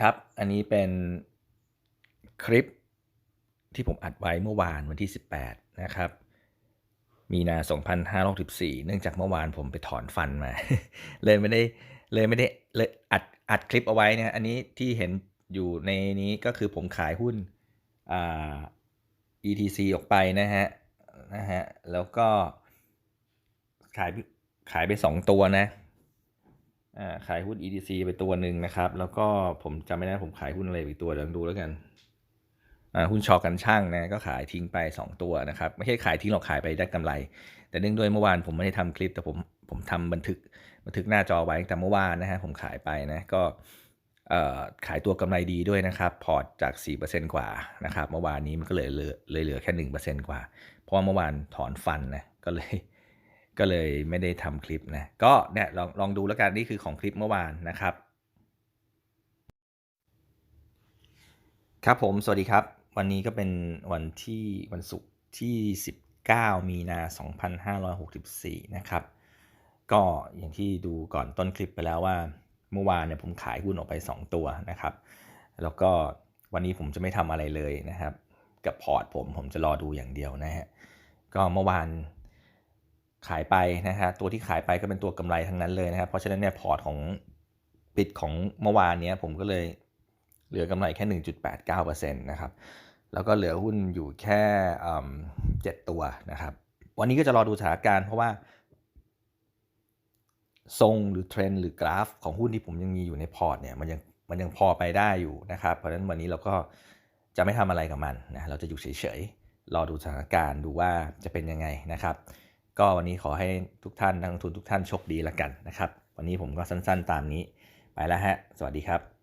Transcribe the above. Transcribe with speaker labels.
Speaker 1: ครับ อันนี้เป็นคลิปที่ผมอัดไว้เมื่อวานวันที่ 18 นะครับ มีนา2564 เนื่องจากเมื่อวานผมไปถอนฟันมา เลยไม่ได้เลยไม่ได้เลยอัดอัดคลิปเอาไว้นะอันนี้ที่เห็นอยู่ในนี้ก็คือผมขายหุ้นอ่า ETC ออกไปนะฮะนะฮะแล้วก็ขายขายไป 2 ตัวนะ ขายหุ้น ETC ไปตัวหนึ่งนะครับ แล้วก็ผมจำไม่ได้ผมขายหุ้นอะไรอีกตัวเดี๋ยวดูแล้วกันหุ้นชอกันช่างนะก็ขายทิ้งไป 2 ตัวนะครับ ไม่ใช่ขายทิ้งหรอกขายไปได้กำไร แต่เนื่องด้วยเมื่อวานผมไม่ได้ทำคลิป แต่ผมผมทำบันทึกบันทึกหน้าจอไว้ตั้งแต่เมื่อวานนะฮะผมขายไปนะก็ขายตัวกำไรดีด้วยนะครับ พอร์ตจาก 4%กว่านะครับ เมื่อวานนี้มันก็เลยเหลือเลยเหลือแค่ 1%กว่า เพราะว่าเมื่อวานถอนฟันนะก็เลย ก็เลยไม่ได้ทำคลิปนะก็เนี่ยลองลองดูแล้วกันนี่คือของคลิปเมื่อวานนะครับ ครับผมสวัสดีครับ วันนี้ก็เป็นวันที่วันศุกร์ที่ 19 มีนา 2564 นะครับ ก็อย่างที่ดูก่อนต้นคลิปไปแล้วว่าเมื่อวานเนี่ยผมขายหุ้นออกไป 2 ตัวนะครับ แล้วก็วันนี้ผมจะไม่ทำอะไรเลยนะครับ กับพอร์ตผมผมจะรอดูอย่างเดียวนะฮะก็เมื่อวาน ขายไปนะฮะตัวที่ขายไปก็เป็นตัวกำไรทั้งนั้นเลยนะครับเพราะฉะนั้นเนี่ยพอร์ตของปิดของเมื่อวานเนี้ยผมก็เลยเหลือกำไรแค่ 1.89%นะครับแล้วก็เหลือหุ้นอยู่แค่เจ็ดตัวนะครับ วันนี้ก็จะรอดูสถานการณ์เพราะว่า ทรงหรือเทรนหรือกราฟ ของหุ้นที่ผมยังมีอยู่ในพอร์ตเนี่ยมันยังมันยังพอไปได้อยู่นะครับ เพราะฉะนั้นวันนี้เราก็จะไม่ทำอะไรกับมันนะเราจะอยู่เฉยๆรอดูสถานการณ์ดูว่าจะเป็นยังไงนะครับ ก็วันนี้ขอให้ทุกท่านนักลงทุนทุกท่านโชคดีละกันนะครับ วันนี้ผมก็สั้นๆตามนี้ไปแล้วฮะ สวัสดีครับ